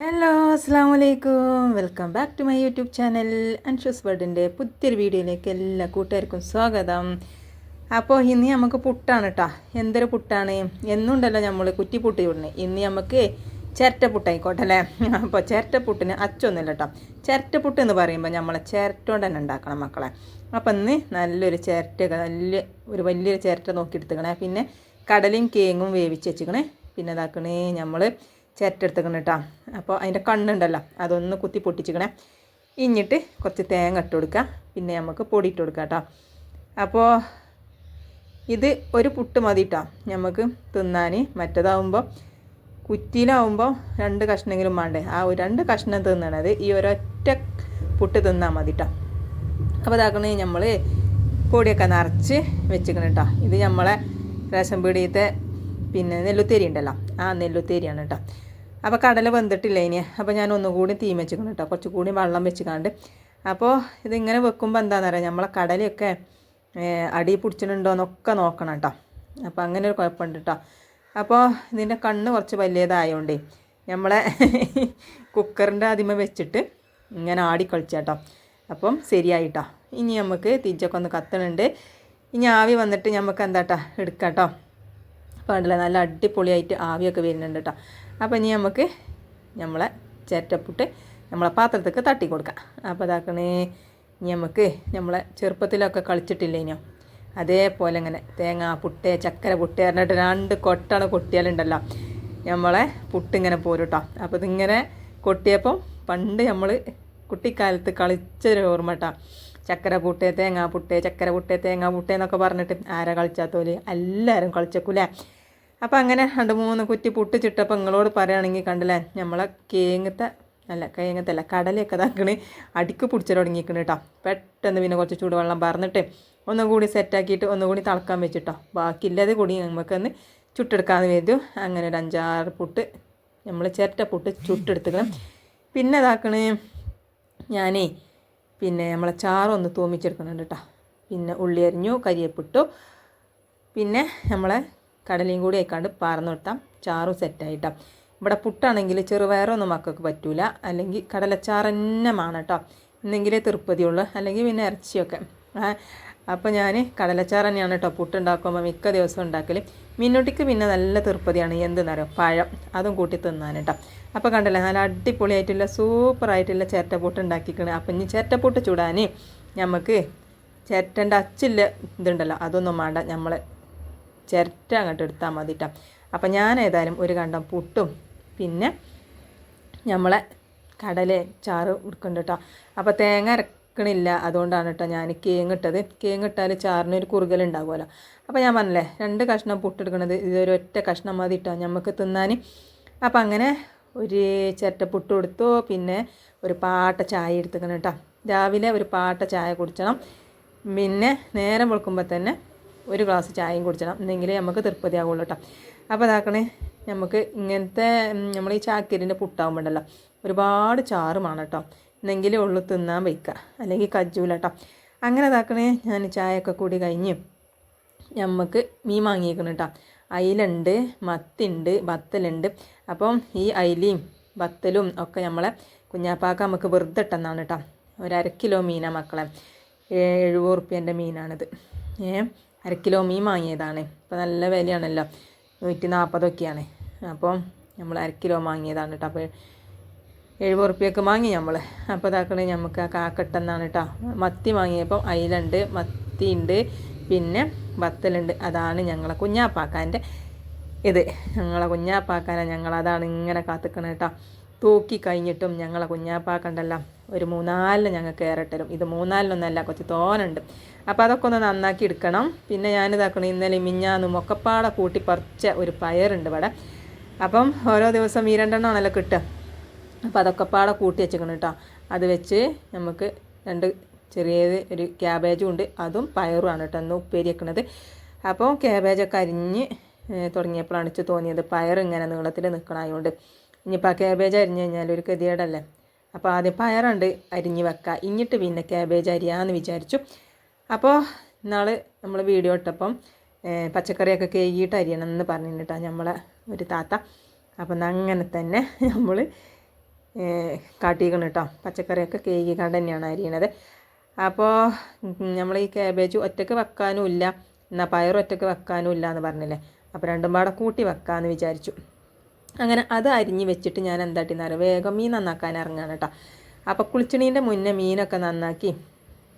Hello അസ്സാം വലൈക്കും welcome back to my YouTube channel അൻഷസ് വേർഡിന്റെ പുതിയൊരു വീഡിയോയിലേക്ക് എല്ലാ കൂട്ടുകാർക്കും സ്വാഗതം. അപ്പോൾ ഇന്ന് നമുക്ക് പുട്ടാണ് കേട്ടോ എന്തൊരു പുട്ടാണ്? എന്നുണ്ടല്ലോ നമ്മൾ കുറ്റിപ്പുട്ട് ചൂടണേ ഇന്ന് നമുക്ക് ചിരട്ടപ്പുട്ടായിക്കോട്ടെ അല്ലേ? അപ്പോൾ ചിരട്ടപ്പുട്ടിന് അച്ചൊന്നുമില്ല കേട്ടോ ചിരട്ടപ്പുട്ട് എന്ന് പറയുമ്പോൾ നമ്മളെ ചിരട്ടോണ്ട് തന്നെ ഉണ്ടാക്കണം മക്കളെ. അപ്പം ഇന്ന് നല്ലൊരു ചിരട്ട നല്ല ഒരു വലിയൊരു ചിരട്ട നോക്കി എടുത്തുക്കണേ പിന്നെ കടലയും കേങ്ങും വേവിച്ച് വെച്ചിക്കണേ. പിന്നെ ഇതാക്കണേ നമ്മൾ ചിരട്ടെടുത്തേക്കണം കേട്ടോ അപ്പോൾ അതിന്റെ കണ്ണുണ്ടല്ലോ അതൊന്ന് കുത്തി പൊട്ടിച്ചിക്കണേ. ഇഞ്ഞിട്ട് കുറച്ച് തേങ്ങ ഇട്ട് കൊടുക്കുക പിന്നെ നമുക്ക് പൊടി ഇട്ട് കൊടുക്കുക കേട്ടോ അപ്പോൾ ഇത് ഒരു പുട്ട് മതി കേട്ടോ നമുക്ക് തിന്നാൻ മറ്റേതാവുമ്പോൾ കുറ്റിയിലാവുമ്പോൾ രണ്ട് കഷ്ണമെങ്കിലും വേണ്ടേ. ആ ഒരു രണ്ട് കഷ്ണം തിന്നണത് ഈ ഒരൊറ്റ പുട്ട് തിന്നാൽ മതി കേട്ടോ അപ്പോൾ ഇതാക്കണേ നമ്മൾ പൊടിയൊക്കെ നിറച്ച് വെച്ചിക്കണം കേട്ടോ ഇത് നമ്മളെ റേഷൻ പീടിയത്തെ പിന്നെ നെല്ലുത്തേരി ഉണ്ടല്ലോ ആ നെല്ലുത്തേരിയാണ് കേട്ടോ അപ്പോൾ കടല വെന്തിട്ടില്ല ഇനി? അപ്പോൾ ഞാൻ ഒന്നുകൂടി തീ വെച്ചിക്കണം കേട്ടോ. കുറച്ച് കൂടി വെള്ളം വെച്ചിക്കാണ്ട്. അപ്പോൾ ഇതിങ്ങനെ വെക്കുമ്പോൾ എന്താണെന്ന് അറിയാം നമ്മളെ കടലയൊക്കെ അടി പിടിച്ചിട്ടുണ്ടോ എന്നൊക്കെ നോക്കണം കേട്ടോ. അപ്പോൾ അങ്ങനെ ഒരു കുഴപ്പമുണ്ട് കേട്ടോ. അപ്പോൾ ഇതിന്റെ കണ്ണ് കുറച്ച് വലിയതായതുകൊണ്ടേ നമ്മളെ കുക്കറിന്റെ അതിമ വെച്ചിട്ട് ഇങ്ങനെ ആടി കളിച്ചാട്ടോ അപ്പം ശരിയായിട്ടോ ഇനി നമുക്ക് തിരിച്ചൊക്കെ ഒന്ന് കത്തണുണ്ട്. ഇനി ആവി വന്നിട്ട് നമുക്ക് എന്താട്ടാ എടുക്കാം കേട്ടോ അപ്പോൾ ഉണ്ടല്ലോ നല്ല അടിപൊളിയായിട്ട് ആവിയൊക്കെ വരുന്നുണ്ട് കേട്ടോ അപ്പോൾ ഇനി നമുക്ക് നമ്മളെ ചേറ്റപ്പുട്ട് നമ്മളെ പാത്രത്തേക്ക് തട്ടി കൊടുക്കാം. അപ്പോൾ അതാക്കണേ ഇനി നമുക്ക് നമ്മളെ ചെറുപ്പത്തിലൊക്കെ കളിച്ചിട്ടില്ലേനോ അതേപോലെ ഇങ്ങനെ തേങ്ങ പുട്ട് ചക്കര പുട്ട് പറഞ്ഞിട്ട് രണ്ട് കൊട്ടാണ് കൊട്ടിയാലുണ്ടല്ലോ. നമ്മളെ പുട്ടിങ്ങനെ പോരും കേട്ടോ അപ്പോൾ ഇതിങ്ങനെ കൊട്ടിയപ്പം പണ്ട് നമ്മൾ കുട്ടിക്കാലത്ത് കളിച്ചൊരു ഓർമ്മ കേട്ടോ ചക്കര പുട്ട് തേങ്ങാ പുട്ട് ചക്കര പുട്ട് തേങ്ങാ പുട്ട് എന്നൊക്കെ പറഞ്ഞിട്ട് ആരാ കളിച്ചാത്തോൽ? എല്ലാവരും കളിച്ചേക്കൂലേ അപ്പോൾ അങ്ങനെ രണ്ട് മൂന്ന് കുറ്റി പുട്ട് ചിട്ടപ്പോൾ നിങ്ങളോട് പറയുകയാണെങ്കിൽ കണ്ടില്ലേ നമ്മളെ കേങ്ങത്തെ അല്ല കേങ്ങത്തല്ല കടലയൊക്കെ ഇതാക്കണ്. അടിക്ക് പിടിച്ചു തുടങ്ങിയിരിക്കണ് കേട്ടോ പെട്ടെന്ന് പിന്നെ കുറച്ച് ചൂടുവെള്ളം പറഞ്ഞിട്ട് ഒന്നും കൂടി സെറ്റാക്കിയിട്ട് ഒന്നും കൂടി തിളക്കാൻ വെച്ചിട്ടോ ബാക്കിയില്ലാതെ കൂടി നമുക്കൊന്ന് ചുട്ടെടുക്കാമെന്ന് കരുതു. അങ്ങനെ ഒരു അഞ്ചാറ് പുട്ട് നമ്മൾ ചിരട്ട പുട്ട് ചുട്ടെടുത്തുക്കണം. പിന്നെ ഇതാക്കണ് ഞാനേ പിന്നെ നമ്മളെ ചാറൊന്ന് തൂമിച്ചെടുക്കുന്നുണ്ട് കേട്ടോ പിന്നെ ഉള്ളി അരിഞ്ഞു കരിയപ്പിട്ടു. പിന്നെ നമ്മളെ കടലയും കൂടി ആയിക്കാണ്ട് പാർന്നു കൊടുത്താൽ ചാറും സെറ്റായിട്ടാം ഇവിടെ പുട്ടാണെങ്കിൽ ചെറുപയറൊന്നും മക്കൾക്ക് പറ്റൂല. അല്ലെങ്കിൽ കടലച്ചാറ് തന്നെ വേണം കേട്ടോ എന്നെങ്കിലേ തൃപ്പതിയുള്ളൂ അല്ലെങ്കിൽ പിന്നെ ഇറച്ചിയൊക്കെ. അപ്പോൾ ഞാൻ കടലച്ചാറ് തന്നെയാണ് കേട്ടോ പുട്ടുണ്ടാക്കുമ്പോൾ മിക്ക ദിവസവും ഉണ്ടാക്കൽ മിന്നൂട്ടിക്ക് പിന്നെ നല്ല തൃപ്പതിയാണ് എന്തെന്നറിയോ? പഴം. അതും കൂട്ടി തിന്നാൻ കേട്ടോ അപ്പോൾ കണ്ടല്ലേ? നല്ല അടിപൊളിയായിട്ടുള്ള സൂപ്പറായിട്ടുള്ള ചിരട്ടപ്പൂട്ട് ഉണ്ടാക്കിക്കണേ. അപ്പം ഇനി ചിരട്ടപ്പൂട്ട് ചൂടാൻ നമുക്ക് ചിരട്ടന്റെ അച്ചില്ല ഇതുണ്ടല്ലോ. അതൊന്നും വേണ്ട നമ്മൾ ചിരട്ട അങ്ങോട്ട് എടുത്താൽ മതി കേട്ടോ അപ്പം ഞാൻ ഏതായാലും ഒരു കണ്ടം പുട്ടും പിന്നെ നമ്മളെ കടല ചാറ് എടുക്കുന്നുണ്ട് കേട്ടോ അപ്പോൾ തേങ്ങ അരക്കണില്ല അതുകൊണ്ടാണ് കേട്ടോ ഞാൻ കേങ്ങിട്ടത് കേങ്ങിട്ടാൽ ചാറിന് ഒരു കുറുകലുണ്ടാവുമല്ലോ അപ്പോൾ ഞാൻ പറഞ്ഞില്ലേ രണ്ട് കഷ്ണം പുട്ടെടുക്കണത് ഇതൊരു ഒറ്റ കഷ്ണം മതി കേട്ടോ നമുക്ക് തിന്നാൻ അപ്പം അങ്ങനെ ഒരു ചിരട്ട പുട്ട് കൊടുത്തു പിന്നെ ഒരു പാട്ട ചായ എടുത്തുക്കണം കേട്ടോ രാവിലെ ഒരു പാട്ട ചായ കുടിച്ചണം. പിന്നെ നേരം വെളുക്കുമ്പോൾ തന്നെ ഒരു ഗ്ലാസ് ചായയും കുടിച്ചണം. എന്നെങ്കിലേ നമുക്ക് തൃപ്തിയാവുള്ളൂ കേട്ടോ അപ്പോൾ അതാക്കണേ നമുക്ക് ഇങ്ങനത്തെ നമ്മൾ ഈ ചാക്കരിന്റെ പുട്ടാകുമ്പോണ്ടല്ലോ ഒരുപാട് ചാറുമാണ് കേട്ടോ എന്നെങ്കിലേ ഉള്ളു തിന്നാൻ വയ്ക്കുക അല്ലെങ്കിൽ കജ്ജൂല കേട്ടോ അങ്ങനെ ഇതാക്കണേ ഞാൻ ചായയൊക്കെ കൂടി കഴിഞ്ഞ് നമുക്ക് മീൻ വാങ്ങിയേക്കണം കേട്ടോ അയിലുണ്ട് മത്തിണ്ട് ബത്തലുണ്ട്. അപ്പം ഈ അയിലയും ബത്തലും ഒക്കെ നമ്മളെ കുഞ്ഞാപ്പാക്ക നമുക്ക് വെറുതെ ഇട്ടെന്നാണ് കേട്ടോ ഒരു അര കിലോ മീനാണ് മക്കളെ. എഴുപത് റുപ്യേന്റെ മീനാണിത്. ഏ അര കിലോ മീൻ വാങ്ങിയതാണ്. ഇപ്പോൾ നല്ല വിലയാണല്ലോ. നൂറ്റി നാൽപ്പതൊക്കെയാണ് അപ്പം നമ്മൾ അര കിലോ വാങ്ങിയതാണ് കേട്ടോ അപ്പോൾ എഴുപത് റുപ്യക്ക് വാങ്ങി നമ്മൾ അപ്പോൾ ഇതാക്കണ നമുക്ക് ആ കാക്കട്ടെന്നാണ് കേട്ടോ മത്തി വാങ്ങിയപ്പം അയിലുണ്ട് മത്തി ഉണ്ട് പിന്നെ വത്തലുണ്ട്. അതാണ് ഞങ്ങളെ കുഞ്ഞാപ്പാക്കാന്റെ ഇത്. ഞങ്ങളെ കുഞ്ഞാപ്പാക്കാനെ ഞങ്ങളതാണ് ഇങ്ങനെ കാത്തുക്കണേട്ടോ തൂക്കി കഴിഞ്ഞിട്ടും ഞങ്ങളെ കുഞ്ഞാപ്പാക്കണ്ടല്ലോ ഒരു മൂന്നാലിന് ഞങ്ങൾക്ക് കയറട്ടലും ഇത് മൂന്നാലിനൊന്നല്ല കുറച്ച് തോനുണ്ട്. അപ്പോൾ അതൊക്കെ ഒന്ന് നന്നാക്കി എടുക്കണം. പിന്നെ ഞാനിതാക്കണം ഇന്നലെ മിഞ്ഞാന്നും ഒക്കെപ്പാടെ കൂട്ടി പറിച്ച ഒരു പയറുണ്ട് ഇവിടെ. അപ്പം ഓരോ ദിവസം ഈ രണ്ടെണ്ണമാണല്ലോ കിട്ടുക. അപ്പോൾ അതൊക്കെ പാടെ കൂട്ടി വെച്ചേക്കണം കേട്ടോ. അത് വെച്ച് നമുക്ക് രണ്ട് ചെറിയത് ഒരു ക്യാബേജും ഉണ്ട്. അതും പയറുമാണ് കേട്ടോ ഒന്ന് ഉപ്പേരി വെക്കണത്. അപ്പോൾ ക്യാബേജൊക്കെ അരിഞ്ഞ് തുടങ്ങിയപ്പോഴാണ് തോന്നിയത്. പയർ ഇങ്ങനെ നീളത്തിൽ നിൽക്കണമായതുകൊണ്ട് ഇനിയിപ്പോൾ ആ ക്യാബേജ് അരിഞ്ഞ് കഴിഞ്ഞാൽ ഒരു ഗതികേടല്ലേ? അപ്പോൾ ആദ്യം പയറുണ്ട് അരിഞ്ഞ് വെക്കുക ഇഞ്ഞിട്ട് പിന്നെ ക്യാബേജ് അരിയാന്ന് വിചാരിച്ചു. അപ്പോൾ ഇന്നാൾ നമ്മൾ വീഡിയോ ഇട്ടപ്പം പച്ചക്കറിയൊക്കെ കേകിയിട്ട് അരിയണം എന്ന് പറഞ്ഞിട്ടാണ് നമ്മളെ ഒരു താത്ത. അപ്പം അങ്ങനെ തന്നെ നമ്മൾ കാട്ടിക്കണം കേട്ടോ പച്ചക്കറിയൊക്കെ കേകി തന്നെയാണ് അരിയണത്. അപ്പോൾ നമ്മൾ ഈ ക്യാബേജ് ഒറ്റയ്ക്ക് വെക്കാനും ഇല്ല. എന്നാൽ പയർ ഒറ്റയ്ക്ക് വെക്കാനും ഇല്ല എന്ന് പറഞ്ഞില്ലേ. അപ്പോൾ രണ്ടും പാടെ കൂട്ടി വെക്കാമെന്ന് വിചാരിച്ചു. അങ്ങനെ അത് അരിഞ്ഞ് വെച്ചിട്ട് ഞാൻ എന്താട്ടി നേരം വേഗം മീൻ നന്നാക്കാൻ ഇറങ്ങാണ് കേട്ടോ. അപ്പോൾ കുളിച്ചണീന്റെ മുന്നേ മീനൊക്കെ നന്നാക്കി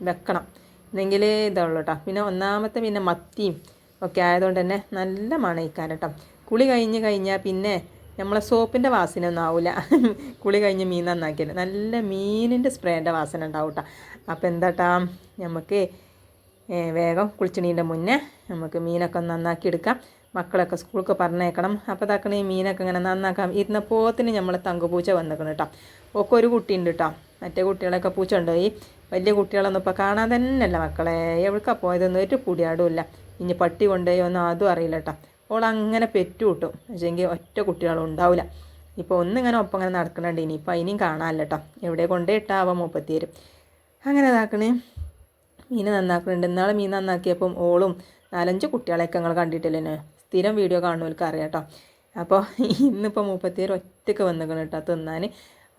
വെക്കണം. എന്നെങ്കിലേ ഇതുള്ളൂ കേട്ടോ. പിന്നെ ഒന്നാമത്തെ പിന്നെ മത്തിയും ഒക്കെ ആയതുകൊണ്ട് തന്നെ നല്ല മണയിക്കാൻ കേട്ടോ. കുളി കഴിഞ്ഞ് കഴിഞ്ഞാൽ പിന്നെ നമ്മളെ സോപ്പിന്റെ വാസന ഒന്നും ആവില്ല കുളി കഴിഞ്ഞ് മീൻ നന്നാക്കിയാൽ നല്ല മീനിന്റെ സ്പ്രേന്റെ വാസന ഉണ്ടാവും കേട്ടോ. അപ്പോൾ എന്താട്ടാ? നമുക്ക് വേഗം കുളിച്ചണീന്റെ മുന്നേ നമുക്ക് മീനൊക്കെ നന്നാക്കി എടുക്കാം മക്കളൊക്കെ സ്കൂൾക്ക് പറഞ്ഞേക്കണം അപ്പോൾ തക്കണ ഈ മീനൊക്കെ ഇങ്ങനെ നന്നാക്കാം. ഇരുന്ന പോത്തിന് നമ്മൾ തങ്കുപൂച്ച വന്നിക്കണം കേട്ടോ ഒക്കെ ഒരു കുട്ടിയുണ്ട് കേട്ടോ മറ്റേ കുട്ടികളൊക്കെ പൂച്ച ഈ വലിയ കുട്ടികളൊന്നും ഇപ്പോൾ കാണാൻ തന്നെയല്ല മക്കളെ. എവിടേക്കാ പോയതൊന്നും ഒരു പുടിയാടുമില്ല ഇനി പട്ടി കൊണ്ടുപോയി ഒന്നും അതും അറിയില്ല കേട്ടോ ഓൾ അങ്ങനെ പെറ്റു കിട്ടും. പക്ഷേങ്കിൽ ഒറ്റ കുട്ടികളും ഉണ്ടാവില്ല ഇപ്പോൾ ഒന്നിങ്ങനെ ഒപ്പം ഇങ്ങനെ നടക്കുന്നുണ്ട് ഇനിയിപ്പോൾ അതിനെയും കാണാമല്ലോ കേട്ടോ എവിടെ കൊണ്ടുപോയിട്ടാവാം മുപ്പത്തിയേരും അങ്ങനെ ഇതാക്കണേ. മീൻ നന്നാക്കുന്നുണ്ട് ഇന്നാളെ മീൻ നന്നാക്കിയപ്പം ഓളും നാലഞ്ച് കുട്ടികളെയൊക്കെ ഞങ്ങൾ കണ്ടിട്ടില്ലേ? സ്ഥിരം വീഡിയോ കാണുന്നവർക്ക് അറിയാം കേട്ടോ. അപ്പോൾ ഇന്നിപ്പോൾ മുപ്പത്തിയേര് ഒറ്റയ്ക്ക് വന്നിക്കണം കേട്ടോ. തിന്നാൻ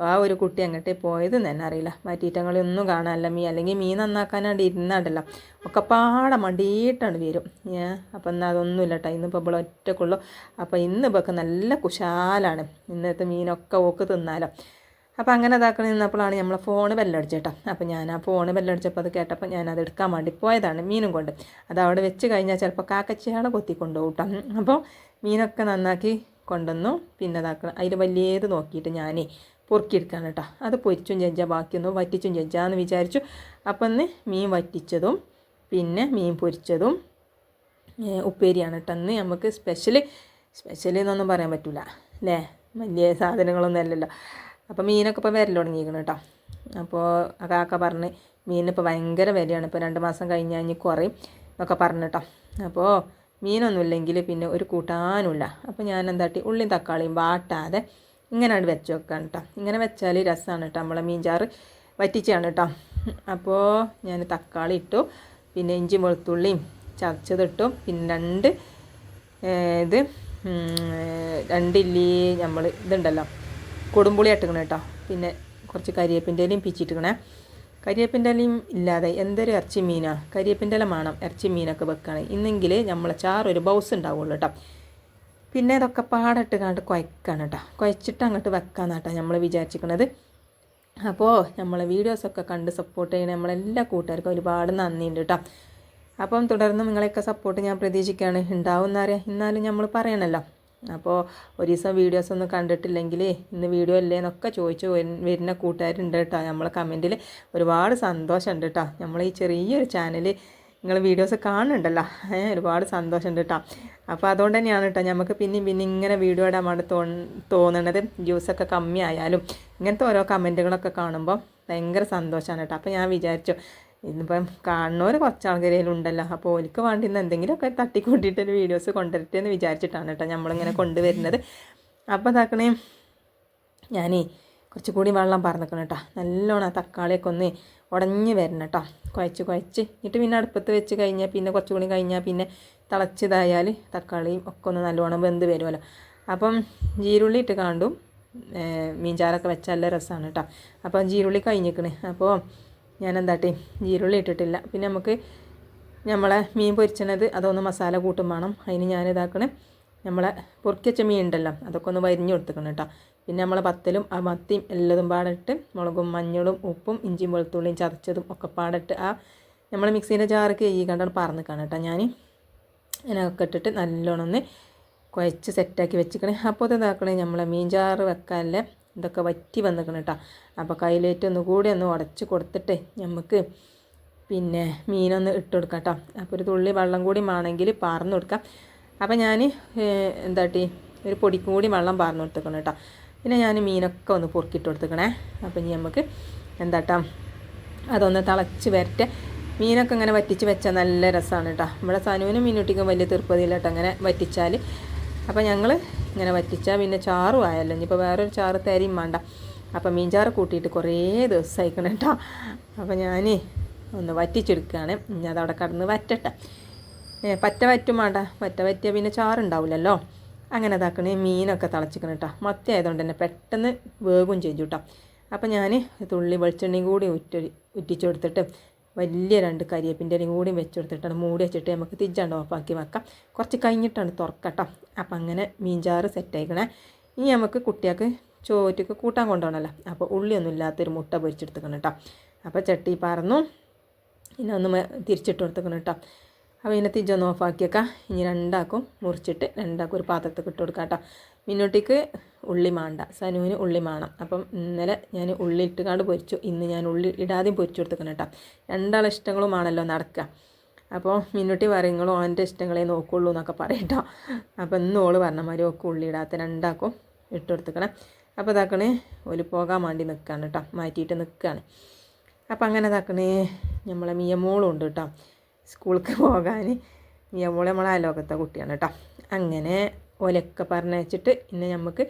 ആ ഒരു കുട്ടി അങ്ങോട്ടേ പോയത് തന്നെ അറിയില്ല. മാറ്റിയിട്ടങ്ങളൊന്നും കാണാനല്ല. മീൻ അല്ലെങ്കിൽ മീൻ നന്നാക്കാനാണ്ട് ഇരുന്നാണ്ടല്ലോ. ഒക്കെ പാടെ മടിയിട്ടാണ് വരും. അപ്പം എന്നാൽ അതൊന്നുമില്ല കേട്ടോ. ഇന്നിപ്പോൾ ഇപ്പോൾ ഒറ്റക്കുള്ളൂ. അപ്പോൾ ഇന്ന് ഇപ്പോൾ നല്ല കുശാലാണ്. ഇന്നത്തെ മീനൊക്കെ ഓക്ക് തിന്നാലോ. അപ്പോൾ അങ്ങനെ ഇതാക്കണ നിന്നപ്പോഴാണ് നമ്മളെ ഫോണ് ബെല്ലടിച്ചേട്ടോ അപ്പോൾ ഞാൻ ആ ഫോൺ ബെല്ലടിച്ചപ്പോൾ അത് കേട്ടപ്പോൾ ഞാൻ അത് എടുക്കാൻ വേണ്ടി പോയതാണ് മീനും കൊണ്ട്. അത് അവിടെ വെച്ച് കഴിഞ്ഞാൽ ചിലപ്പോൾ കാക്കച്ചയാണ് കൊത്തി കൊണ്ടുപോകും കേട്ടോ അപ്പോൾ മീനൊക്കെ നന്നാക്കി കൊണ്ടുവന്നു. പിന്നെ ഇതാക്കണം. അതിൽ വലിയത് നോക്കിയിട്ട് ഞാനേ പൊറുക്കിയെടുക്കാണ് കേട്ടോ. അത് പൊരിച്ചും ചെഞ്ചാ ബാക്കിയൊന്നും വറ്റിച്ചും ചെഞ്ചാന്ന് വിചാരിച്ചു. അപ്പം ഒന്ന് മീൻ വറ്റിച്ചതും പിന്നെ മീൻ പൊരിച്ചതും ഉപ്പേരിയാണ് കേട്ടോ. അന്ന് നമുക്ക് സ്പെഷ്യൽ സ്പെഷ്യൽ എന്നൊന്നും പറയാൻ പറ്റില്ല അല്ലേ വലിയ സാധനങ്ങളൊന്നും അല്ലല്ലോ. അപ്പോൾ മീനൊക്കെ ഇപ്പോൾ വരൽ തുടങ്ങിയിരിക്കണം കേട്ടോ അപ്പോൾ കാക്ക പറഞ്ഞ് മീനിപ്പോൾ ഭയങ്കര വിലയാണ്. ഇപ്പോൾ രണ്ട് മാസം കഴിഞ്ഞ് കഴിഞ്ഞ് കുറയും എന്നൊക്കെ പറഞ്ഞു കേട്ടോ അപ്പോൾ മീനൊന്നുമില്ലെങ്കിൽ പിന്നെ ഒരു കൂട്ടാനുമില്ല അപ്പോൾ ഞാൻ എന്താട്ടി ഉള്ളിയും തക്കാളിയും വാട്ടാതെ ഇങ്ങനെയാണ് വെച്ച് വെക്കാൻ കേട്ടോ ഇങ്ങനെ വെച്ചാൽ രസമാണ് കേട്ടോ നമ്മളെ മീൻചാറ് വറ്റിച്ചാണ് കേട്ടോ അപ്പോൾ ഞാൻ തക്കാളി ഇട്ടു പിന്നെ ഇഞ്ചി വെളുത്തുള്ളിയും ചതച്ചതിട്ടു പിന്നെ രണ്ട് ഇത് രണ്ടില്ലി നമ്മൾ ഇതുണ്ടല്ലോ കൊടുമ്പുളി ഇട്ടുകണേ കേട്ടോ പിന്നെ കുറച്ച് കരിയേപ്പിന്റെ ഇലയും പിച്ചിട്ടിക്കണേ കരിയേപ്പിന്റെ ഇല്ലാതെ എന്തൊരു ഇറച്ചി മീനാണ് കരിയേപ്പിന്റെ ഇല വേണം ഇറച്ചി മീനൊക്കെ വെക്കുകയാണ് ഇന്നെങ്കിൽ നമ്മളെ ചാറൊരു ബൗസ് ഉണ്ടാവുള്ളൂ കേട്ടോ പിന്നെ ഇതൊക്കെ പാടിട്ട് കണ്ട് കുഴക്കാണ് കേട്ടോ കുഴച്ചിട്ട് അങ്ങോട്ട് വെക്കാന്ന് കേട്ടോ നമ്മൾ വിചാരിച്ചിരിക്കുന്നത് അപ്പോൾ നമ്മളെ വീഡിയോസൊക്കെ കണ്ട് സപ്പോർട്ട് ചെയ്യണ നമ്മളെല്ലാ കൂട്ടുകാർക്കും ഒരുപാട് നന്ദിയുണ്ട് കേട്ടോ അപ്പം തുടർന്ന് നിങ്ങളെയൊക്കെ സപ്പോർട്ട് ഞാൻ പ്രതീക്ഷിക്കുകയാണ്. ഉണ്ടാവും എന്നറിയാം എന്നാലും നമ്മൾ പറയണല്ലോ. അപ്പോൾ ഒരു ദിവസം വീഡിയോസ് ഒന്നും കണ്ടിട്ടില്ലെങ്കിൽ ഇന്ന് വീഡിയോ അല്ലേ എന്നൊക്കെ ചോദിച്ചു വരുന്ന കൂട്ടുകാരുണ്ട് കേട്ടോ. നമ്മളെ കമന്റിൽ ഒരുപാട് സന്തോഷമുണ്ട് കേട്ടോ. നമ്മൾ ഈ ചെറിയൊരു ചാനൽ നിങ്ങൾ വീഡിയോസ് കാണുന്നുണ്ടല്ലോ. ഒരുപാട് സന്തോഷമുണ്ട് കേട്ടോ. അപ്പോൾ അതുകൊണ്ട് തന്നെയാണ് കേട്ടോ നമുക്ക് പിന്നെയും പിന്നെ ഇങ്ങനെ വീഡിയോ ഇടാൻ വേണ്ടി തോ തോന്നണത്. വ്യൂസൊക്കെ കമ്മിയായാലും ഇങ്ങനത്തെ ഓരോ കമന്റുകളൊക്കെ കാണുമ്പോൾ ഭയങ്കര സന്തോഷമാണ് കേട്ടോ. അപ്പോൾ ഞാൻ വിചാരിച്ചു ഇന്നിപ്പം കാണുന്നവർ കുറച്ച് ആൾക്കാരെങ്കിലും ഉണ്ടല്ലോ. അപ്പോൾ ഓലിക്ക് വേണ്ടി ഇന്ന് എന്തെങ്കിലുമൊക്കെ തട്ടിക്കൂട്ടിയിട്ടൊരു വീഡിയോസ് കൊണ്ടുവരട്ടെ എന്ന് വിചാരിച്ചിട്ടാണ് കേട്ടോ നമ്മളിങ്ങനെ കൊണ്ടുവരുന്നത്. അപ്പോൾ ഇതാക്കണേ ഞാനേ കുറച്ച് കൂടി വെള്ളം പറന്നിക്കണം കേട്ടോ. നല്ലോണം തക്കാളിയൊക്കെ ഒന്ന് ഉടഞ്ഞ് വരണം കേട്ടോ. കുഴച്ച് കുഴച്ച്. എന്നിട്ട് പിന്നെ അടുപ്പത്ത് വെച്ച് കഴിഞ്ഞാൽ പിന്നെ കുറച്ചുകൂടി കഴിഞ്ഞാൽ പിന്നെ തിളച്ചതായാൽ തക്കാളിയും ഒക്കെ ഒന്ന് നല്ലോണം വെന്ത് വരുമല്ലോ. അപ്പം ജീരുള്ളി ഇട്ട് കാണ്ടും മീൻചാറൊക്കെ വെച്ചാൽ നല്ല രസമാണ് കേട്ടോ. അപ്പം ജീരുള്ളി കഴിഞ്ഞിക്കണേ. അപ്പോൾ ഞാൻ എന്താട്ടി ജീരുള്ളി ഇട്ടിട്ടില്ല. പിന്നെ നമുക്ക് നമ്മളെ മീൻ പൊരിച്ചണത് അതൊന്ന് മസാല കൂട്ടും വേണം. അതിന് ഞാൻ ഇതാക്കണേ നമ്മളെ പൊറിക്കച്ച മീൻ ഉണ്ടല്ലോ അതൊക്കെ ഒന്ന് വരിഞ്ഞു കൊടുത്തേക്കണം കേട്ടോ പിന്നെ നമ്മളെ പത്തലും ആ മത്തിയും എല്ലതും പാടിട്ട് മുളകും മഞ്ഞളും ഉപ്പും ഇഞ്ചിയും വെളുത്തുള്ളിയും ചതച്ചതും ഒക്കെ പാടിട്ട് ആ നമ്മൾ മിക്സീന്റെ ജാറൊക്കെ ഈ കണ്ടാണ് പറന്നിക്കാണ് കേട്ടോ ഞാൻ അതിനൊക്കെ ഇട്ടിട്ട് നല്ലോണം ഒന്ന് കുഴച്ച് സെറ്റാക്കി വെച്ചിക്കണേ. അപ്പോൾ ഇതാക്കണേ നമ്മളെ മീൻ ചാറ് വെക്കാനല്ലേ ഇതൊക്കെ വറ്റി വന്നിക്കണം കേട്ടോ അപ്പോൾ കയ്യിലേറ്റ് ഒന്ന് കൂടി ഒന്ന് ഉടച്ച് കൊടുത്തിട്ട് നമുക്ക് പിന്നെ മീനൊന്ന് ഇട്ട് കൊടുക്കാം കേട്ടോ അപ്പോൾ ഒരു തുള്ളി വെള്ളം കൂടി വേണമെങ്കിൽ പാർന്നു കൊടുക്കാം. അപ്പോൾ ഞാൻ എന്താട്ടി ഒരു പൊടിക്കും കൂടി വെള്ളം പാർന്നു കൊടുത്തേക്കണം കേട്ടോ പിന്നെ ഞാൻ മീനൊക്കെ ഒന്ന് പൊറുക്കിയിട്ട് കൊടുത്തേക്കണേ അപ്പോൾ ഇനി നമുക്ക് എന്താട്ടാ അതൊന്ന് തിളച്ച് വരട്ടെ. മീനൊക്കെ ഇങ്ങനെ വറ്റിച്ച് വെച്ചാൽ നല്ല രസമാണ് കേട്ടോ നമ്മുടെ സനുവിനും മീനുട്ടിക്കും വലിയ തീർപ്പതിയില്ല കേട്ടോ അങ്ങനെ വറ്റിച്ചാൽ അപ്പോൾ ഞങ്ങൾ ഇങ്ങനെ വറ്റിച്ചാൽ പിന്നെ ചാറും ആയല്ലോ. ഇനിയിപ്പോൾ വേറൊരു ചാറ് തരിയും വേണ്ട അപ്പോൾ മീൻചാറ് കൂട്ടിയിട്ട് കുറേ ദിവസമായിക്കണം കേട്ടോ അപ്പോൾ ഞാൻ ഒന്ന് വറ്റിച്ചെടുക്കുകയാണ് ഇനി അതവിടെ കടന്ന് വറ്റട്ടെ. പറ്റ വറ്റും വേണ്ട പറ്റ വറ്റിയാൽ പിന്നെ ചാറുണ്ടാവില്ലല്ലോ അങ്ങനെ ഇതാക്കണേ. മീനൊക്കെ തിളച്ചിക്കണം കേട്ടോ മത്തി ആയതുകൊണ്ട് തന്നെ പെട്ടെന്ന് വേഗം ചെയ്തു കേട്ടോ അപ്പോൾ ഞാൻ തുള്ളി വെളിച്ചെണ്ണയും കൂടി ഉറ്റി ഉറ്റിച്ചു കൊടുത്തിട്ട് വലിയ രണ്ട് കരിയേപ്പിന്റെ ഇലയും കൂടി വെച്ച് കൊടുത്തിട്ടാണ് മൂടി വെച്ചിട്ട് നമുക്ക് തിരിച്ചാണ്ട് ഓഫാക്കി വെക്കാം. കുറച്ച് കഴിഞ്ഞിട്ടാണ് തുറക്കട്ടോ. അപ്പം അങ്ങനെ മീൻചാറ് സെറ്റായിക്കണേ ഇനി നമുക്ക് കുട്ടികൾക്ക് ചോറ്റൊക്കെ കൂട്ടാൻ കൊണ്ടുപോകണമല്ലോ. അപ്പോൾ ഉള്ളിയൊന്നും ഇല്ലാത്തൊരു മുട്ട പൊരിച്ചെടുത്തുക്കണം കേട്ടോ. അപ്പോൾ ചട്ടി പറന്നു ഇനി ഒന്ന് തിരിച്ചിട്ട് കൊടുത്തേക്കണം കേട്ടോ. അപ്പോൾ ഇതിനെ തിരിച്ചൊന്ന് ഓഫാക്കിയേക്കാം ഇനി രണ്ടാക്കും മുറിച്ചിട്ട് രണ്ടാക്കും ഒരു പാത്രത്തിൽ ഇട്ട് കൊടുക്കാം കേട്ടോ. മിന്നോട്ടിക്ക് ഉള്ളി മാണ്ട സനുവിന് ഉള്ളി മാണം അപ്പം ഇന്നലെ ഞാൻ ഉള്ളി കാട് പൊരിച്ചു. ഇന്ന് ഞാൻ ഉള്ളി ഇടാതെയും പൊരിച്ചു കൊടുത്തേക്കണം കേട്ടോ. രണ്ടാളെ ഇഷ്ടങ്ങളുമാണല്ലോ നടക്കുക അപ്പോൾ മിന്നുട്ടി പറയുങ്ങളും അവന്റെ ഇഷ്ടങ്ങളെ നോക്കുള്ളൂ എന്നൊക്കെ പറയട്ടോ അപ്പോൾ ഇന്ന് ഓൾ പറഞ്ഞ മാതിരി ഒക്കെ ഉള്ളി ഇടാത്ത രണ്ടാക്കും ഇട്ട് കൊടുത്തേക്കണം. അപ്പോൾ ഇതാക്കണേ ഒരു പോകാൻ വേണ്ടി നിൽക്കുകയാണ് കേട്ടോ. മാറ്റിയിട്ട് നിൽക്കുകയാണ് അപ്പം അങ്ങനെ ഇതാക്കണേ നമ്മളെ മിയമോളും ഉണ്ട് കേട്ടോ. സ്കൂൾക്ക് പോകാൻ മിയമോൾ നമ്മളെ അലോകത്തെ കുട്ടിയാണ് കേട്ടോ. അങ്ങനെ ഓലൊക്കെ പറഞ്ഞയച്ചിട്ട് ഇന്ന് നമുക്ക്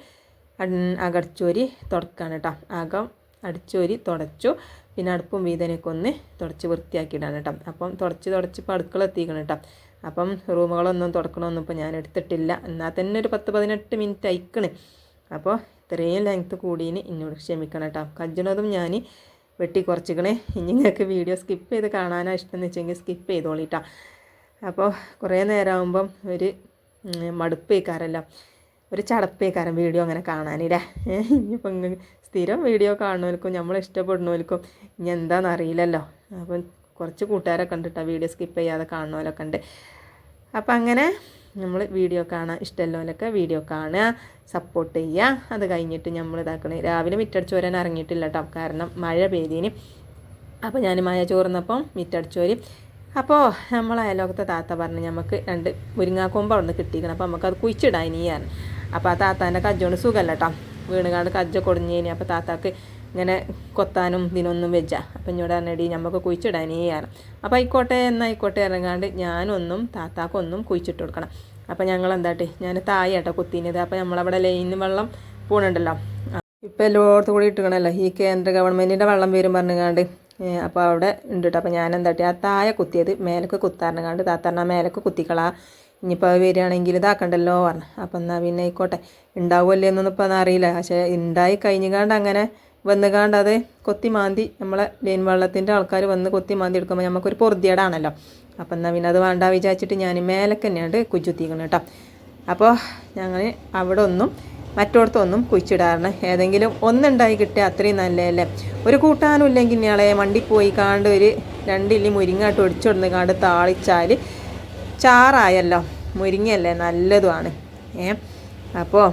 അകടച്ചോരി തുടക്കാണ് കേട്ടോ അകം അടിച്ചോരി തുടച്ചു. പിന്നെ അടുപ്പും വീതനൊക്കെ ഒന്ന് തുടച്ച് വൃത്തിയാക്കിയിടാണ് കേട്ടോ അപ്പം തുടച്ച് തുടച്ച് ഇപ്പോൾ അടുക്കള എത്തിക്കണം കേട്ടോ അപ്പം റൂമുകളൊന്നും തുടക്കണമൊന്നും ഇപ്പോൾ ഞാൻ എടുത്തിട്ടില്ല. എന്നാൽ തന്നെ ഒരു പത്ത് പതിനെട്ട് മിനിറ്റ് അയക്കണ് അപ്പോൾ ഇത്രയും ലെങ്ത്ത് കൂടിയിന് എന്നോട് ക്ഷമിക്കണം കേട്ടോ കജ്ജണതും ഞാൻ വെട്ടി കുറച്ചിക്കണേ. ഇനി നിങ്ങൾക്ക് വീഡിയോ സ്കിപ്പ് ചെയ്ത് കാണാനാണ് ഇഷ്ടം എന്ന് വെച്ചെങ്കിൽ സ്കിപ്പ് ചെയ്തോളിട്ടാ അപ്പോൾ കുറേ നേരമാകുമ്പം ഒരു മടുപ്പേക്കാരല്ലോ. ഒരു ചടപ്പേക്കാരം വീഡിയോ അങ്ങനെ കാണാനില്ലേ? ഇനിയിപ്പോൾ സ്ഥിരം വീഡിയോ കാണുന്നവർക്കും നമ്മൾ ഇഷ്ടപ്പെടുന്നവർക്കും ഇനി എന്താണെന്ന് അറിയില്ലല്ലോ. അപ്പം കുറച്ച് കൂട്ടുകാരൊക്കെ ഉണ്ട് വീഡിയോ സ്കിപ്പ് ചെയ്യാതെ കാണുന്നവരൊക്കെ ഉണ്ട്. അപ്പം അങ്ങനെ നമ്മൾ വീഡിയോ കാണാൻ ഇഷ്ടമല്ലോലൊക്കെ വീഡിയോ കാണുക സപ്പോർട്ട് ചെയ്യുക. അത് കഴിഞ്ഞിട്ട് നമ്മൾ ഇതാക്കണേ രാവിലെ മിറ്റടിച്ച് വരാൻ ഇറങ്ങിയിട്ടില്ല കേട്ടോ. കാരണം മഴ പെയ്തീന്. അപ്പോൾ ഞാൻ മഴ ചോർന്നപ്പം മിറ്റടിച്ച് വരും. അപ്പോൾ നമ്മൾ അയലോകത്തെ താത്ത പറഞ്ഞ് നമുക്ക് രണ്ട് മുരിങ്ങാക്കൊമ്പ് അവിടെ നിന്ന് കിട്ടിയിരിക്കണം. അപ്പോൾ നമുക്കത് കുഴിച്ചിടാൻ ഇനിയാണ് അപ്പോൾ ആ താത്താന്റെ കജ്ജോണ്ട് സുഖമല്ല കേട്ടോ വീണുകാണ്ട് കജ്ജ കൊടുഞ്ഞേനി അപ്പോൾ താത്താക്ക് ഇങ്ങനെ കൊത്താനും ഇതിനൊന്നും വെച്ച അപ്പം ഇഞ്ഞോട് പറഞ്ഞടി നമുക്ക് കുഴിച്ചിടാനേയാണ് അപ്പോൾ ആയിക്കോട്ടെ എന്നായിക്കോട്ടെ ഇറങ്ങാണ്ട് ഞാനൊന്നും താത്താക്കൊന്നും കുഴിച്ചിട്ട് കൊടുക്കണം. അപ്പോൾ ഞങ്ങൾ എന്താട്ടെ ഞാൻ തായാട്ടോ കുത്തിനത്. അപ്പോൾ നമ്മളവിടെ ലൈനിന് വെള്ളം പോണുണ്ടല്ലോ. ഇപ്പോൾ എല്ലായിടത്തും കൂടി ഇട്ടുകണല്ലോ ഈ കേന്ദ്ര ഗവൺമെന്റിന്റെ വെള്ളം വരും പറഞ്ഞുകാണ്ട് അപ്പോൾ അവിടെ ഉണ്ട് കേട്ടോ അപ്പോൾ ഞാൻ എന്താട്ടി ആ താഴ കുത്തിയത് മേലക്ക് താത്താറിന് ആ മേലക്ക് കുത്തിക്കളാ. ഇനിയിപ്പോൾ വരികയാണെങ്കിൽ ഇതാക്കണ്ടല്ലോ പറഞ്ഞു. അപ്പം എന്നാൽ പിന്നെ ആയിക്കോട്ടെ. ഉണ്ടാവുമല്ലേ എന്നൊന്നും ഇപ്പം അറിയില്ല. പക്ഷേ ഉണ്ടായി കഴിഞ്ഞുകാണ്ട് അങ്ങനെ വന്നുകാണ്ട് അത് കൊത്തി മാന്തി നമ്മളെ ലൈൻ വെള്ളത്തിന്റെ ആൾക്കാർ വന്ന് കൊത്തി മാന്തി എടുക്കുമ്പോൾ നമുക്കൊരു പൊറുതിയേടാണല്ലോ. അപ്പം എന്നാൽ പിന്നെ അത് വേണ്ട വിചാരിച്ചിട്ട് ഞാൻ മേലൊക്കെ തന്നെയാണ് കുജുത്തിക്കണം കേട്ടോ അപ്പോൾ ഞങ്ങൾ അവിടെ ഒന്നും മറ്റോടത്തൊന്നും കുഴിച്ചിടാറുണ്ട് ഏതെങ്കിലും ഒന്നുണ്ടായി കിട്ടിയാൽ അത്രയും നല്ലതല്ലേ? ഒരു കൂട്ടാനും ഇല്ലെങ്കിൽ ഇയാളെ വണ്ടി പോയി കാണ്ട് ഒരു രണ്ടില്ലി മുരിങ്ങായിട്ട് ഒടിച്ചൊടുന്ന് കാണ്ട് താളിച്ചാൽ ചാറായല്ലോ. മുരിങ്ങയല്ലേ? നല്ലതുമാണ്. ഏ? അപ്പോൾ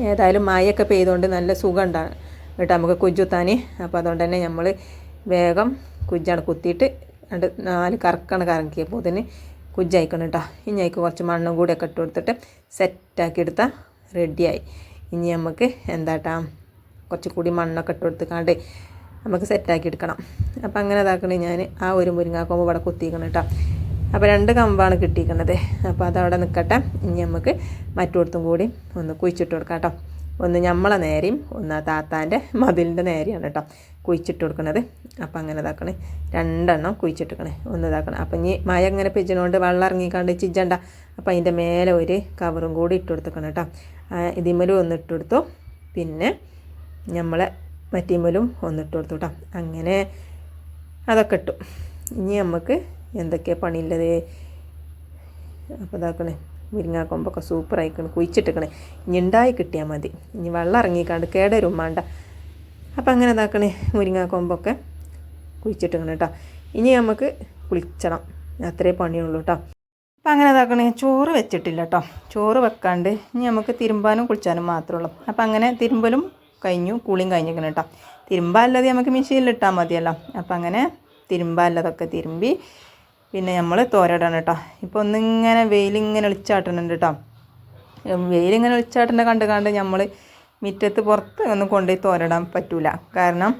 ഏതായാലും മായൊക്കെ പെയ്തുകൊണ്ട് നല്ല സുഖം ഉണ്ടാകും കേട്ടോ നമുക്ക് കുജ്ജുത്താൻ അപ്പോൾ അതുകൊണ്ട് തന്നെ നമ്മൾ വേഗം കുജ്ജാണ് കുത്തിയിട്ട് രണ്ട് നാല് കറക്കാണ് കറക്കിയപ്പോൾ അതിന് കുജ്ജായിക്കണം കേട്ടോ ഇനി അതിക്ക് കുറച്ച് മണ്ണും കൂടിയൊക്കെ ഇട്ട് കൊടുത്തിട്ട് സെറ്റാക്കി എടുത്താൽ റെഡിയായി. ഇനി നമുക്ക് എന്താട്ടാ കുറച്ച് കൂടി മണ്ണൊക്കെ ഇട്ട് കൊടുത്തുക്കാണ്ട് നമുക്ക് സെറ്റാക്കി എടുക്കണം. അപ്പോൾ അങ്ങനെ ഇതാക്കണേ ഞാൻ ആ ഒരു മുരിങ്ങാക്കൊമ്പ് ഇവിടെ കുത്തിക്കണം കേട്ടോ അപ്പോൾ രണ്ട് കമ്പാണ് കിട്ടിയിരിക്കുന്നത് അപ്പോൾ അതവിടെ നിൽക്കട്ടെ ഇനി നമുക്ക് മറ്റോടത്തും കൂടി ഒന്ന് കുഴിച്ചിട്ട് കൊടുക്കാം കേട്ടോ ഒന്ന് ഞമ്മളെ നേരെയും ഒന്ന് താത്താന്റെ മതിലിന്റെ നേരെയാണ് കേട്ടോ കുഴിച്ചിട്ട് കൊടുക്കുന്നത് അപ്പം അങ്ങനെ ഇതാക്കണേ. രണ്ടെണ്ണം കുഴിച്ചിട്ടിക്കണേ ഒന്ന് ഇതാക്കണം. അപ്പം ഇനി മഴ ഇങ്ങനെ പെജ്ജണോണ്ട് വെള്ളം ഇറങ്ങിക്കാണ്ട് ചിജണ്ട അപ്പം അതിന്റെ മേലെ ഒരു കവറും കൂടി ഇട്ട് കൊടുത്തേക്കണം കേട്ടോ. ഇതിമലും ഒന്ന് ഇട്ട് കൊടുത്തു. പിന്നെ നമ്മളെ ഒന്ന് ഒന്നിട്ട് കൊടുത്തു കേട്ടോ. അങ്ങനെ അതൊക്കെ ഇട്ടു. ഇനി നമുക്ക് എന്തൊക്കെയാണ് പണിയുള്ളത്? അപ്പോൾ ഇതാക്കണേ. മുരിങ്ങാക്കൊമ്പൊക്കെ സൂപ്പർ ആയിക്കണ് കുഴിച്ചിട്ടിക്കണേ. ഇനി ഉണ്ടായി കിട്ടിയാൽ മതി. ഇനി വെള്ളം ഇറങ്ങിക്കാണ്ട് കേടരും വേണ്ട അപ്പം അങ്ങനെ ഇതാക്കണേ മുരിങ്ങാക്കൊമ്പൊക്കെ കുഴിച്ചിട്ടിക്കണം കേട്ടോ ഇനി നമുക്ക് കുളിച്ചണം. അത്രേ പണിയുള്ളൂ കേട്ടോ അപ്പം അങ്ങനെ ഇതാക്കണേ ചോറ് വെച്ചിട്ടില്ല കേട്ടോ ചോറ് വെക്കാണ്ട് ഇനി നമുക്ക് തിരുമ്പാനും കുളിച്ചാനും മാത്രമേ ഉള്ളൂ അപ്പം അങ്ങനെ തിരുമ്പലും കഴിഞ്ഞു കൂളിയും കഴിഞ്ഞിരിക്കണം കേട്ടോ തിരുമ്പാല്ലാതെ നമുക്ക് മെഷീനിലിട്ടാൽ മതിയല്ലോ. അപ്പം അങ്ങനെ തിരുമ്പാല്ലതൊക്കെ തിരുമ്പി പിന്നെ നമ്മൾ തോരയിടണം കേട്ടോ. ഇപ്പോൾ ഒന്നിങ്ങനെ വെയിലിങ്ങനെ ഒളിച്ചാട്ടുന്നുണ്ട് കേട്ടോ. വെയിലിങ്ങനെ ഒളിച്ചാട്ടുന്ന കണ്ട് കണ്ട് നമ്മൾ മുറ്റത്ത് പുറത്ത് ഒന്നും കൊണ്ടുപോയി തോരയിടാൻ പറ്റൂല. കാരണം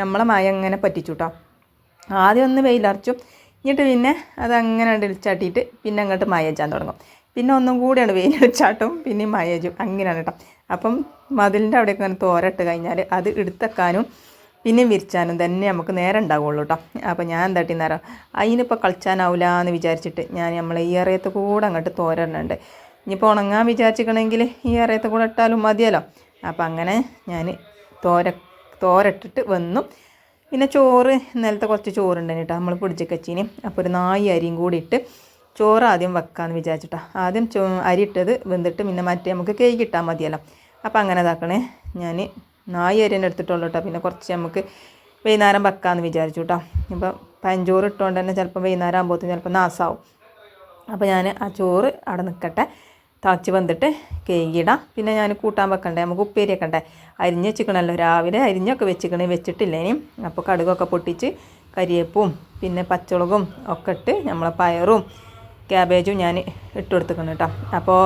നമ്മളെ മഴ അങ്ങനെ പറ്റിച്ചു കേട്ടോ. ആദ്യം ഒന്ന് വെയിലറച്ചു എന്നിട്ട് പിന്നെ അതങ്ങനെ ഇളിച്ചാട്ടിയിട്ട് പിന്നെ അങ്ങോട്ട് മയച്ചാൻ തുടങ്ങും. പിന്നെ ഒന്നും കൂടിയാണ് വെയിലടിച്ചാട്ടും പിന്നെ മയച്ചും അങ്ങനെയാണ് കേട്ടോ. അപ്പം മതിലിന്റെ അവിടെയൊക്കെ അങ്ങനെ തോരട്ട് കഴിഞ്ഞാൽ അത് എടുത്തേക്കാനും പിന്നെ വിരിച്ചാനും തന്നെ നമുക്ക് നേരം ഉണ്ടാവുള്ളൂ കേട്ടോ അപ്പോൾ ഞാൻ എന്താട്ടി നേരം അതിനിപ്പോൾ കളിച്ചാനാവില്ല എന്ന് വിചാരിച്ചിട്ട് ഞാൻ നമ്മളെ ഈ അറിയത്ത് കൂടെ അങ്ങോട്ട് തോരണുണ്ട് ഇനിയിപ്പോൾ ഉണങ്ങാൻ വിചാരിച്ചിക്കണമെങ്കിൽ ഈ അറിയത്ത് കൂടെ ഇട്ടാലും മതിയല്ലോ. അപ്പോൾ അങ്ങനെ ഞാൻ തോര തോരട്ടിട്ട് വന്നു. പിന്നെ ചോറ് ഇന്നലത്തെ കുറച്ച് ചോറുണ്ടെന്ന് കേട്ടോ നമ്മൾ പൊടിച്ചക്കച്ചീന്. അപ്പോൾ ഒരു നായി അരിയും കൂടി ഇട്ട് ചോറ് ആദ്യം വെക്കാമെന്ന് വിചാരിച്ചിട്ടാ. ആദ്യം ചോ അരി ഇട്ടത് വെന്തിട്ട് പിന്നെ മറ്റേ നമുക്ക് കേക്ക് ഇട്ടാൽ മതിയല്ലോ. അപ്പോൾ അങ്ങനെ ഇതാക്കണേ. ഞാൻ നായി അരി തന്നെ എടുത്തിട്ടുള്ളൂ കേട്ടോ പിന്നെ കുറച്ച് നമുക്ക് വൈകുന്നേരം വെക്കാമെന്ന് വിചാരിച്ചു കേട്ടോ ഇപ്പോൾ പഞ്ചോറ് ഇട്ടുകൊണ്ട് തന്നെ ചിലപ്പോൾ വൈകുന്നേരം ആകുമ്പോഴത്തേന് ചിലപ്പോൾ നാസാവും. അപ്പോൾ ഞാൻ ആ ചോറ് അവിടെ നിൽക്കട്ടെ തിളച്ച് വന്നിട്ട് കേക്കിടാം പിന്നെ ഞാൻ കൂട്ടാൻ വെക്കണ്ടേ? നമുക്ക് ഉപ്പേരി വെക്കണ്ടേ? അരിഞ്ഞ് വെച്ചിക്കണല്ലോ. രാവിലെ അരിഞ്ഞൊക്കെ വെച്ചിക്കണേ വെച്ചിട്ടില്ല ഇനി അപ്പോൾ കടുകൊക്കെ പൊട്ടിച്ച് കരിയേപ്പും പിന്നെ പച്ചമുളകും ഒക്കെ ഇട്ട് നമ്മളെ പയറും ക്യാബേജും ഞാൻ ഇട്ട് കൊടുത്തിക്കണം കേട്ടോ അപ്പോൾ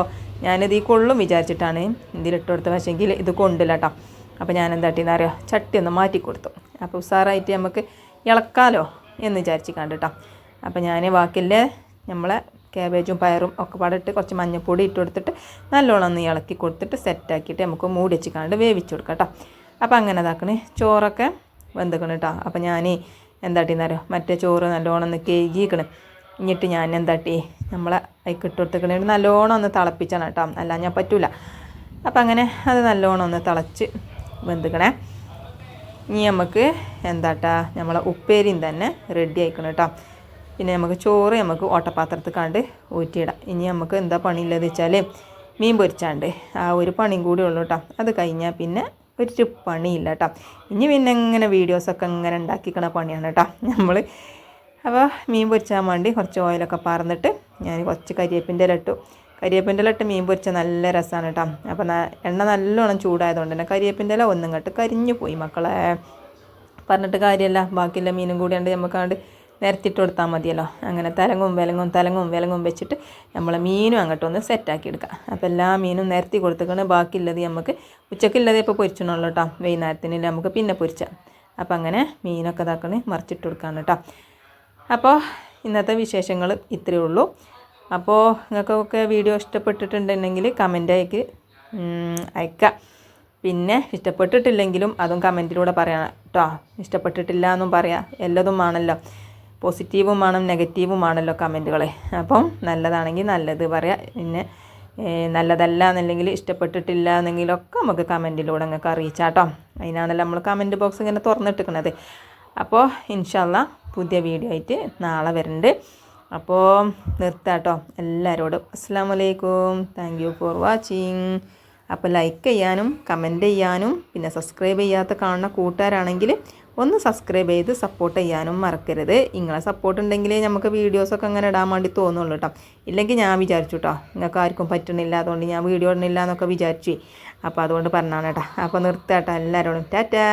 ഞാനിത് ഈ കൊള്ളും വിചാരിച്ചിട്ടാണ് ഇതിൽ ഇട്ട് കൊടുത്തത്. പക്ഷേങ്കിൽ ഇത് കൊണ്ടില്ല കേട്ടോ അപ്പോൾ ഞാൻ എന്താട്ടിന്ന് അറിയോ? ചട്ടി ഒന്ന് മാറ്റി കൊടുത്തു. അപ്പോൾ ഉസാറായിട്ട് നമുക്ക് ഇളക്കാലോ എന്ന് വിചാരിച്ച് കണ്ടിട്ടോ അപ്പോൾ ഞാൻ ബാക്കിയില്ലേ നമ്മളെ ക്യാബേജും പയറും ഒക്കെ പാടിട്ട് കുറച്ച് മഞ്ഞൾപ്പൊടി ഇട്ട് കൊടുത്തിട്ട് നല്ലോണം ഒന്ന് ഇളക്കി കൊടുത്തിട്ട് സെറ്റാക്കിയിട്ട് നമുക്ക് മൂടി വെച്ച് കണ്ട് വേവിച്ച് കൊടുക്കാം കേട്ടോ അപ്പോൾ അങ്ങനെ ഇതാക്കണേ. ചോറൊക്കെ വെന്തിക്കണം കേട്ടോ അപ്പോൾ ഞാൻ എന്താട്ടിന്നറിയോ മറ്റേ ചോറ് നല്ലോണം ഒന്ന് കേകിക്കണ് എന്നിട്ട് ഞാൻ എന്താട്ടി നമ്മളെ അതിക്ക് ഇട്ട് കൊടുത്തിക്കണേ നല്ലോണം ഒന്ന് തിളപ്പിച്ചാണ് കേട്ടോ ഞാൻ പറ്റൂല. അപ്പം അങ്ങനെ അത് നല്ലോണം ഒന്ന് തിളച്ച് വെന്തിക്കണേ. ഇനി നമുക്ക് എന്താട്ടാ നമ്മളെ ഉപ്പേരിയും തന്നെ റെഡി ആയിക്കണം കേട്ടോ പിന്നെ നമുക്ക് ചോറ് നമുക്ക് ഓട്ടപാത്രത്തിൽ കണ്ട് ഊറ്റിയിടാം. ഇനി നമുക്ക് എന്താ പണിയില്ലെന്ന് വെച്ചാൽ മീൻ പൊരിച്ചാണ്ട് ആ ഒരു പണിയും കൂടി ഉള്ളൂ കേട്ടോ അത് കഴിഞ്ഞാൽ പിന്നെ ഒരു പണിയില്ല കേട്ടോ ഇനി പിന്നെ ഇങ്ങനെ വീഡിയോസൊക്കെ ഇങ്ങനെ ഉണ്ടാക്കിക്കണ പണിയാണ് കേട്ടോ നമ്മൾ അപ്പോൾ മീൻ പൊരിച്ചാൻ വേണ്ടി കുറച്ച് ഓയിലൊക്കെ പറന്നിട്ട് ഞാൻ കുറച്ച് കരിയേപ്പിന്റെ ഇല ഇട്ടു. കരിയേപ്പിന്റെ ഇല ഇട്ട് മീൻ പൊരിച്ച നല്ല രസമാണ് കേട്ടോ അപ്പോൾ എണ്ണ നല്ലോണം ചൂടായതുകൊണ്ട് തന്നെ കരിയേപ്പിന്റെ ഇല ഒന്നും കേട്ട് കരിഞ്ഞു പോയി മക്കളെ. പറഞ്ഞിട്ട് കാര്യമല്ല ബാക്കിയുള്ള മീനും കൂടിയാണ്ട് നമുക്കാണ്ട് നിരത്തിട്ട് കൊടുത്താൽ മതിയല്ലോ. അങ്ങനെ തലങ്ങും വിലങ്ങും തലങ്ങും വിലങ്ങും വെച്ചിട്ട് നമ്മൾ മീനും അങ്ങോട്ടൊന്ന് സെറ്റാക്കി എടുക്കാം. അപ്പോൾ എല്ലാ മീനും നിരത്തി കൊടുത്തേക്കാണ് ബാക്കിയുള്ളത് നമുക്ക് ഉച്ചക്കുള്ളത് ഇപ്പോൾ പൊരിച്ചിട്ടുള്ളൂ കേട്ടോ വൈകുന്നേരത്തിന് നമുക്ക് പിന്നെ പൊരിച്ചാൽ അപ്പോൾ അങ്ങനെ മീനൊക്കെ ഇതാക്കണേ മറിച്ചിട്ട് കൊടുക്കാണ് കേട്ടോ അപ്പോൾ ഇന്നത്തെ വിശേഷങ്ങൾ ഇത്രയേ ഉള്ളൂ. അപ്പോൾ നിങ്ങൾക്കൊക്കെ വീഡിയോ ഇഷ്ടപ്പെട്ടിട്ടുണ്ടെങ്കിൽ കമന്റ് അയക്ക് അയക്കാം. പിന്നെ ഇഷ്ടപ്പെട്ടിട്ടില്ലെങ്കിലും അതും കമന്റിലൂടെ പറയാം കേട്ടോ ഇഷ്ടപ്പെട്ടിട്ടില്ല എന്നും പറയാം. എല്ലതും ആണല്ലോ പോസിറ്റീവും വേണം നെഗറ്റീവും ആണല്ലോ കമന്റുകൾ അപ്പം നല്ലതാണെങ്കിൽ നല്ലത് പറയാം. പിന്നെ നല്ലതല്ല എന്നല്ലെങ്കിൽ ഇഷ്ടപ്പെട്ടിട്ടില്ല എന്നെങ്കിലൊക്കെ നമുക്ക് കമന്റിലൂടെ നിങ്ങൾക്ക് അറിയിച്ചാട്ടോ അതിനാണല്ലോ നമ്മൾ കമന്റ് ബോക്സ് ഇങ്ങനെ തുറന്നിട്ടിരിക്കുന്നത് അപ്പോൾ ഇൻഷല്ല പുതിയ വീഡിയോ ആയിട്ട് നാളെ വരുന്നുണ്ട് അപ്പോൾ നിർത്താട്ടോ എല്ലാവരോടും. അസ്സാം വലൈക്കും താങ്ക് യു ഫോർ വാച്ചിങ് അപ്പോൾ ലൈക്ക് ചെയ്യാനും കമന്റ് ചെയ്യാനും പിന്നെ സബ്സ്ക്രൈബ് ചെയ്യാത്ത കാണുന്ന കൂട്ടുകാരാണെങ്കിൽ ഒന്ന് സബ്സ്ക്രൈബ് ചെയ്ത് സപ്പോർട്ട് ചെയ്യാനും മറക്കരുത്. നിങ്ങളെ സപ്പോർട്ട് ഉണ്ടെങ്കിൽ നമുക്ക് വീഡിയോസൊക്കെ അങ്ങനെ ഇടാൻ വേണ്ടി തോന്നുള്ളൂ കേട്ടോ ഇല്ലെങ്കിൽ ഞാൻ വിചാരിച്ചു കേട്ടോ നിങ്ങൾക്ക് ആർക്കും പറ്റണില്ല അതുകൊണ്ട് ഞാൻ വീഡിയോ ഇടണില്ല എന്നൊക്കെ വിചാരിച്ചു. അപ്പോൾ അതുകൊണ്ട് പറഞ്ഞാണ് കേട്ടോ അപ്പോൾ നിർത്താട്ടോ എല്ലാവരോടും. ടാറ്റാ.